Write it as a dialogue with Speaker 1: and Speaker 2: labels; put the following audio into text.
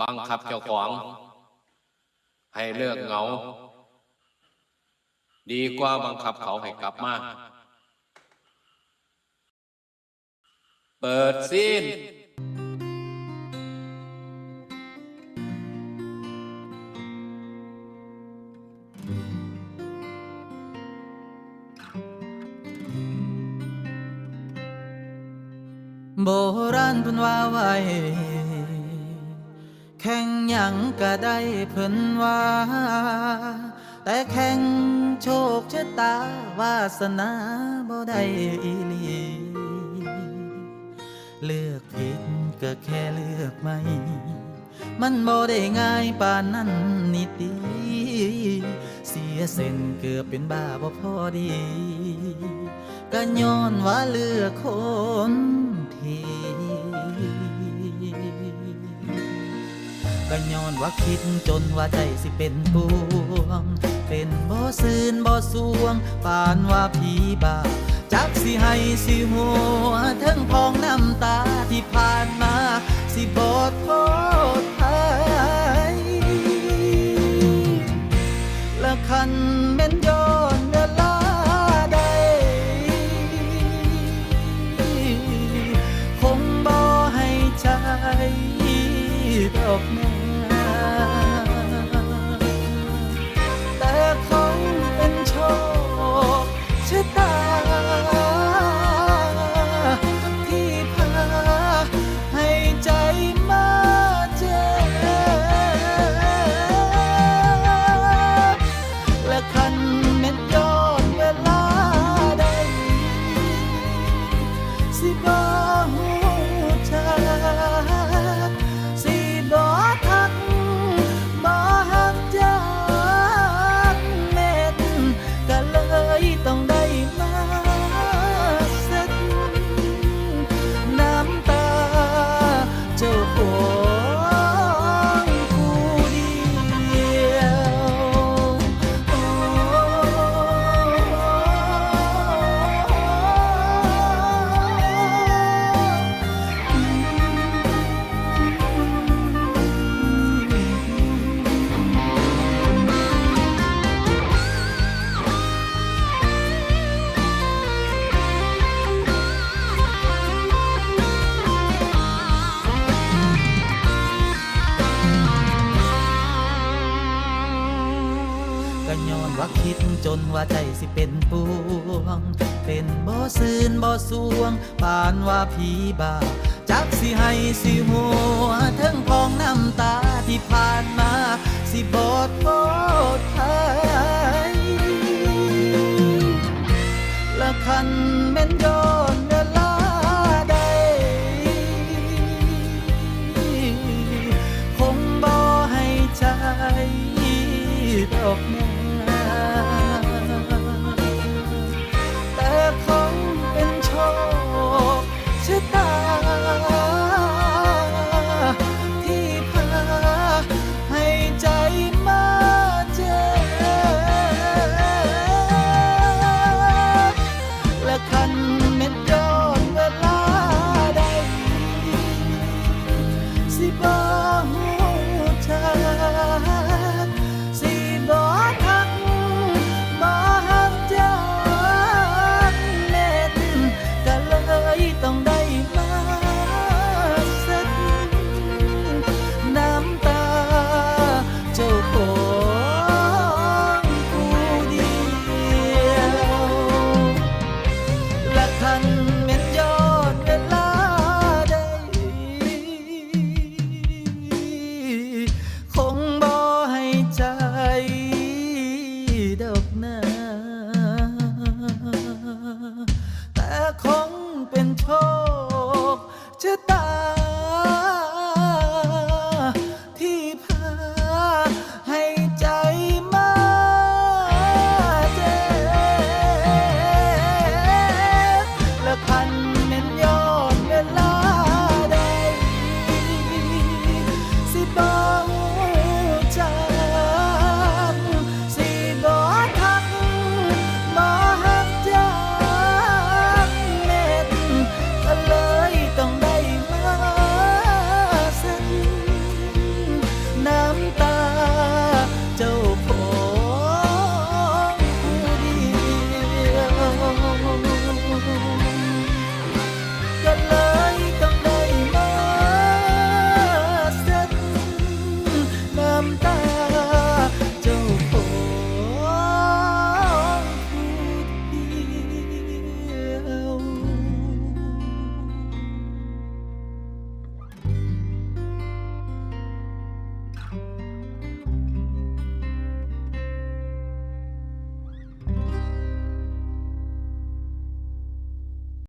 Speaker 1: บังคับเจ้าของ ให้เลิกเหงา ดีกว่าบังคับเขาให้กลับมา เปิดซีน
Speaker 2: โบราณเพิ่นว่าไว้ ข่งหยังก็ได้เพิ่นว่า แต่แข่งโชคชะตาวาสนาบ่ได้อีหลีเลือกผิดก็แค่เลือกไม่ มันบ่ได้ง่ายปานนั้นนิดเดีเสียเส้นเกือบเป็นบ้าบ่พอดี ก็ย้อนว่าเลือกคนที่ ก็ย้อนว่าคิดจนว่าใจสิเป็นปวง เป็นบ่ซืนบ่สวงปานว่าผีบาจักสิให้สิหัวทั้งพองน้ำตาที่ผ่านมา สิบอดโทษไทยและคันแม่นย้อนเวลาใดคงบ่ให้ใจดอกแม่ จนว่าใจสิเป็นปวง เป็นบ่ซื่นบ่สวงปานว่าผีบาจักสิให้สิหัวทั้งพองน้ำตาที่ผ่านมา สิบอดโ sleep on. 解答